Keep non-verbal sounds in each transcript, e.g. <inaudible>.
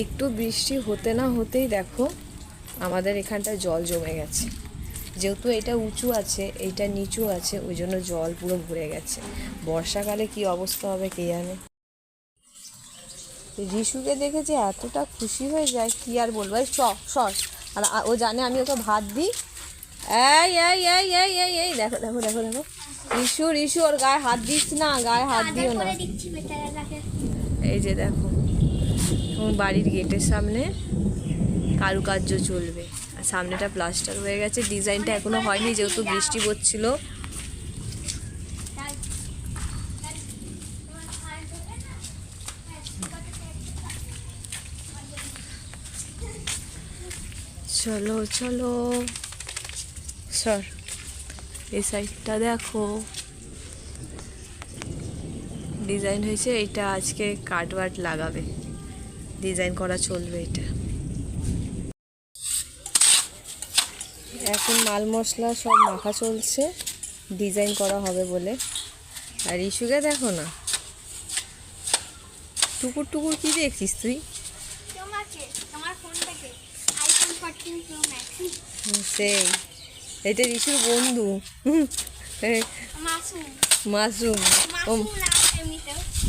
একটু বৃষ্টি হতে না হতেই দেখো আমাদের এখানটা জল জমে গেছে। যেহেতু এটা উঁচু আছে এইটা নিচু আছে, ওই জন্য জল পুরো ভরে গেছে। বর্ষাকালে কি অবস্থা হবে কে জানে? রিশুকে দেখে যে এতটা খুশি হয়ে যায়, কি আর বলব? এই চ, সর। আর ও জানে আমি ওকে ভাত দিই? এই এই এই এই এই এই, দেখো দেখো দেখো দেখো। রিশু ওর গায়ে হাত দিস না গায়ে হাত দিও না। এই যে দেখো এবং বাড়ির গেটের সামনে কারুকার্য চলবে। আর সামনেটা প্লাস্টার হয়ে গেছে ডিজাইনটা এখনও হয়নি যেহেতু বৃষ্টি পড়ছিল। চলো চলো। সর। এই সাইডটা দেখো। ডিজাইন হয়েছে এটা আজকে কাটওয়ার্ড লাগাবে। ডিজাইন করা চলবে এটা। এখন মাল মশলা সব মাখা চলছে ডিজাইন করা হবে বলে। আর ইস্যুকে দেখো না। টুকুর টুকুর কি দেখছিস তুই? তোমাকে তোমার ফোনটাকে। আইফোন 14 প্রো ম্যাক্স হুম, সেই। এটা ঋষুর বন্ধু। এ, মাসুম। ও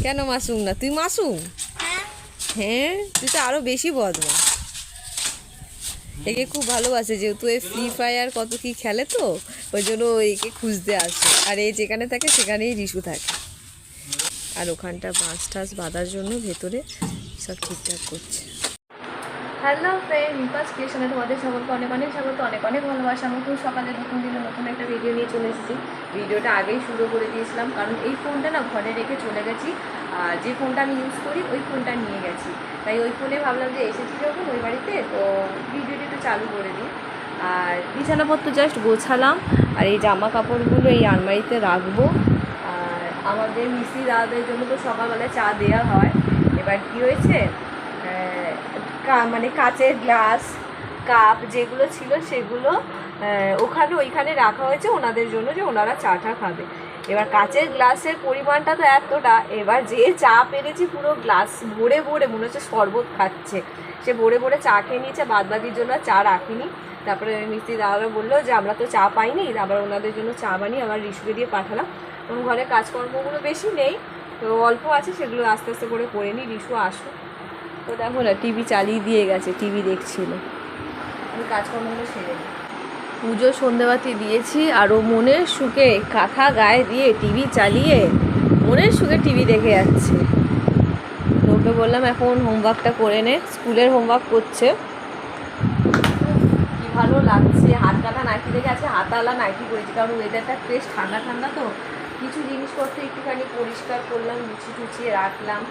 কেন মাসুম না? তুই মাসুম? হ্যাঁ। হ্যাঁ তুই তো আরও বেশি বদমা একে খুব ভালোবাসে যেহেতু এই ফ্রি ফায়ার কত কি খেলে তো ওই জন্য একে খুঁজতে আসে। আর এই যেখানে থাকে সেখানেই রিশু থাকে। আর ওখানটা বাঁশ টাস বাঁধার জন্য ভেতরে সব ঠিকঠাক করছে। হ্যালো ফ্রেন্ড রিপাস ক্রিয়েশনে তোমাদের সকলকে অনেক অনেক স্বাগত, অনেক অনেক ভালোবাসা। আমি নতুন সকালে নতুন দিনে নতুন একটা ভিডিও নিয়ে চলে এসেছি। ভিডিওটা আগেই শুরু করে দিয়েছিলাম, কারণ এই ফোনটা না ঘরে রেখে চলে গেছি। আর যে ফোনটা আমি ইউজ করি, ওই ফোনটা নিয়ে গেছি। তাই ওই ফোনে ভাবলাম যে এসেছি যখন ওই বাড়িতে, তো ভিডিওটা একটু চালু করে দিই। আর বিছানাপত্র জাস্ট গোছালাম, আর এই জামা কাপড়গুলো এই আলমারিতে রাখব। আর আমাদের মিস্ত্রি দাদাদের জন্য তো সকালবেলা চা দেওয়া হয়। এবার কি হয়েছে? মানে কাচের গ্লাস, কাপ যেগুলো ছিল সেগুলো ওখানে, ওইখানে রাখা হয়েছে ওনাদের জন্য যে ওনারা চাটা খাবে। এবার কাচের গ্লাসের পরিমাণটা তো এতটা, এবার যে চা পেরেছি পুরো গ্লাস ভরে ভরে, মনে হচ্ছে শরবত খাচ্ছে। সে ভরে ভরে চা খেয়ে নিয়েছে বাদ বাকির জন্য চা রাখিনি। তারপরে মিস্ত্রি দাদারা বলল যে, আমরা তো চা পাইনি। আবার ওনাদের জন্য চা বানিয়ে আবার রিসুকে দিয়ে পাঠালাম। এবং ঘরে কাজকর্মগুলো বেশি নেই, তো অল্প আছে, সেগুলো আস্তে আস্তে করে করে নিই, রিসু আসুক। তো দেখো না টিভি চালিয়ে দিয়ে গেছে টিভি দেখছিল। আমি কাজকর্মগুলো সেরে পুজো সন্ধেবাতি দিয়েছি আর ও মনের সুখে কাঁথা গায়ে দিয়ে টিভি চালিয়ে মনের সুখে টিভি দেখে যাচ্ছে। ওকে বললাম এখন হোমওয়ার্কটা করে নে স্কুলের হোমওয়ার্ক করছে। কি ভালো লাগছে হাত কাটা নাইটি দেখে আছে হাতালা নাইটি করেছি কারণ ওয়েদারটা বেশ ঠান্ডা ঠান্ডা তো। কিছু জিনিসপত্র একটুখানি পরিষ্কার করলাম গুছিয়ে টুছিয়ে রাখলাম।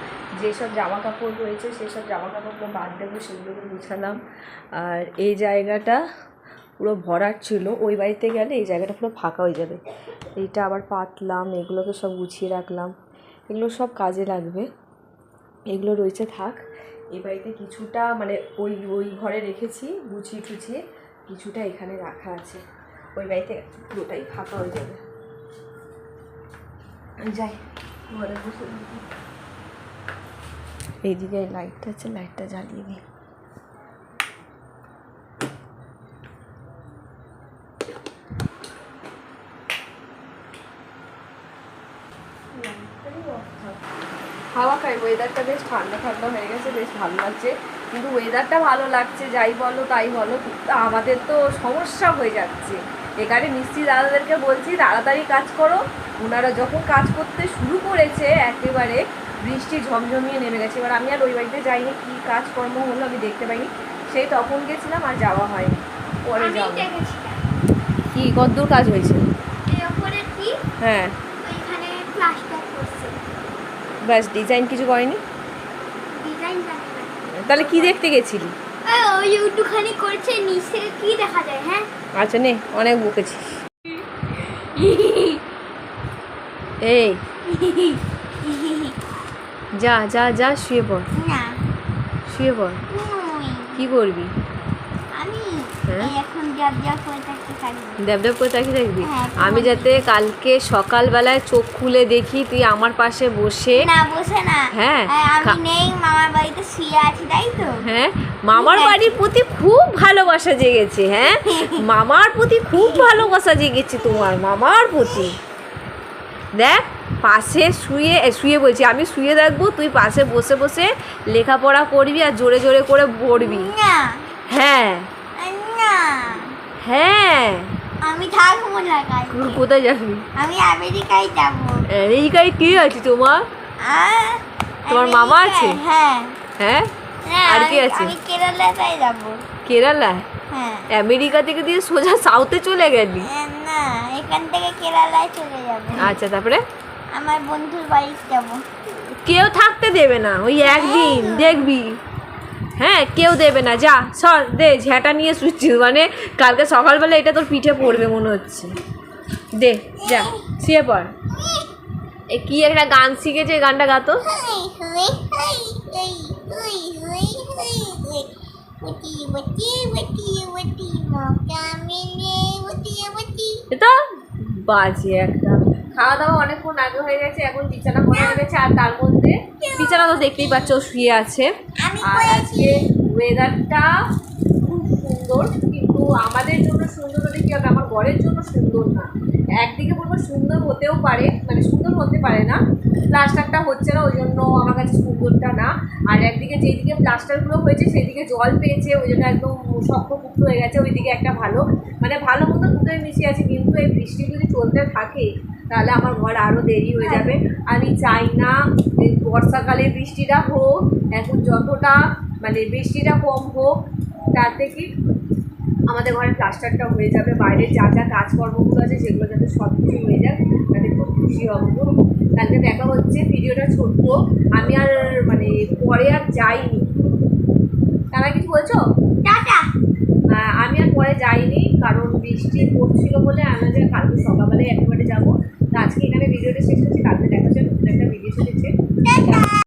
যেসব জামা কাপড় রয়েছে, সেসব জামা কাপড়গুলো বাদ দেবো, সেগুলোকে গুছালাম। আর এই জায়গাটা পুরো ভরাট ছিল। ওই বাড়িতে গেলে এই জায়গাটা পুরো ফাঁকা হয়ে যাবে। এইটা আবার পাতলাম, এগুলোকে সব গুছিয়ে রাখলাম। এগুলো সব কাজে লাগবে। এগুলো রয়েছে থাক। এই বাড়িতে কিছুটা মানে ওই ওই ঘরে রেখেছি, গুছিয়ে টুছিয়ে কিছুটা এখানে রাখা আছে। ওই বাড়িতে পুরোটাই ফাঁকা হয়ে যাবে। যাই, ঘরে এইদিকে লাইটটা আছে লাইটটা জ্বালিয়ে দিই। হাওয়া খাই ওয়েদারটা বেশ ঠান্ডা ঠান্ডা হয়ে গেছে, বেশ ভালো লাগছে। কিন্তু ওয়েদারটা ভালো লাগছে, যাই বলো, তাই বলো আমাদের তো সমস্যা হয়ে যাচ্ছে। এখানে মিস্ত্রি দাদাদেরকে বলছি তাড়াতাড়ি কাজ করো। ওনারা যখন কাজ করতে শুরু করেছে একেবারে বৃষ্টি ঝমঝমিয়ে নেমে গেছে। এবার আমি আর ওই বাড়িতে যাইনি কী কাজকর্ম হলো আমি দেখতে পাইনি। সেই তখন গেছিলাম আর যাওয়া হয়নি। পরে দেখেছিলাম কি কতদূর কাজ হয়েছে? হ্যাঁ। ব্যাস ডিজাইন কিছু করেনি? তাহলে কি দেখতে গেছিলি? ওই একটুখানি করছে নিচ থেকে কি দেখা যায় হ্যাঁ? আচ্ছা নে অনেক বকেছিস এই যা যা যা শুয়ে পড়। না। শুয়ে পড়। কি করবি? আমি হ্যাঁ করে থাকবে? তাকিয়ে হ্যাঁ, আমি যাতে কালকে সকালবেলায় চোখ খুলে দেখি তুই আমার পাশে বসে। না বসে না। হ্যাঁ, আমি নেই মামার বাড়িতে শুয়ে আছি তাই তো? হ্যাঁ মামার বাড়ির প্রতি খুব ভালোবাসা জেগেছে হ্যাঁ? <laughs> মামার প্রতি খুব ভালোবাসা জেগেছে তোমার মামার প্রতি। দেখ পাশে শুয়ে শুয়ে বলছি আমি শুয়ে দেখব তুই পাশে বসে বসে লেখাপড়া করবি আর জোরে জোরে করে পড়বি। হ্যাঁ। হ্যাঁ। আমি থাকব না কাল কোথায় যাবি? আমি আমেরিকায় যাব। আমেরিকায় কে আছে তোমার? তোমার মামা আছে? হ্যাঁ। হ্যাঁ? আর কে আছে? আমি কেরালায় যাব। কেরালা হ্যাঁ। আমেরিকা থেকে দিয়ে সোজা সাউথে চলে গেলি? না এখান থেকে কেরালায় চলে যাব। আচ্ছা তারপরে? আমার বন্ধুর বাড়িতে যাব। কেউ থাকতে দেবে না ওই একদিন দেখবি। হ্যাঁ কেউ দেবে না। যা, সর, দে, ঝ্যাটা নিয়ে শুচ্ছিস। মানে কালকে সকালবেলা এটা তোর পিঠে পড়বে মনে হচ্ছে। দে, যা, শুয়ে পড়। এ, কি একটা গান শিখেছে গানটা গাতো তো বাজে একটা। খাওয়া দাওয়া অনেকক্ষণ আগে হয়ে গেছে এখন বিছানা করা হয়ে গেছে আর তার মধ্যে বিছানা তো দেখতেই পাচ্ছ ও শুয়ে আছে। আর আজকে ওয়েদারটা খুব সুন্দর কিন্তু আমাদের জন্য সুন্দর হলে কি হবে? আমার ঘরের জন্য সুন্দর না। একদিকে বলব সুন্দর হতেও পারে মানে সুন্দর হতে পারে না প্লাস্টারটা হচ্ছে না ওই জন্য আমার কাছে সুন্দরটা না। আর একদিকে যেদিকে প্লাস্টারগুলো হয়েছে সেদিকে জল পেয়েছে ওই জন্য একদম শক্তপুক্ত হয়ে গেছে ওইদিকে একটা ভালো মানে ভালো মতো দুটোই মিশিয়ে আছে কিন্তু এই বৃষ্টি যদি চলতে থাকে তাহলে আমার ঘর আরও দেরি হয়ে যাবে। আমি চাই না বর্ষাকালে বৃষ্টিটা হোক এখন যতটা মানে বৃষ্টিটা কম হোক তাতে কি আমাদের ঘরে প্লাস্টারটা হয়ে যাবে বাইরের যা যা কাজকর্মগুলো আছে সেগুলো যাতে সব কিছু হয়ে যাক তাতে খুব খুশি হব। গো। কালকে দেখা হচ্ছে ভিডিওটা ছোট্ট আমি আর মানে পরে আর যাইনি। তারা কিছু বলছো? টাটা। আহ, আমি আর পরে যাইনি কারণ বৃষ্টি পড়ছিল বলে আমরা যে কালকে সকালবেলায় একেবারে যাব। তো আজকে এখানে ভিডিওটা শেষ হচ্ছে কালকে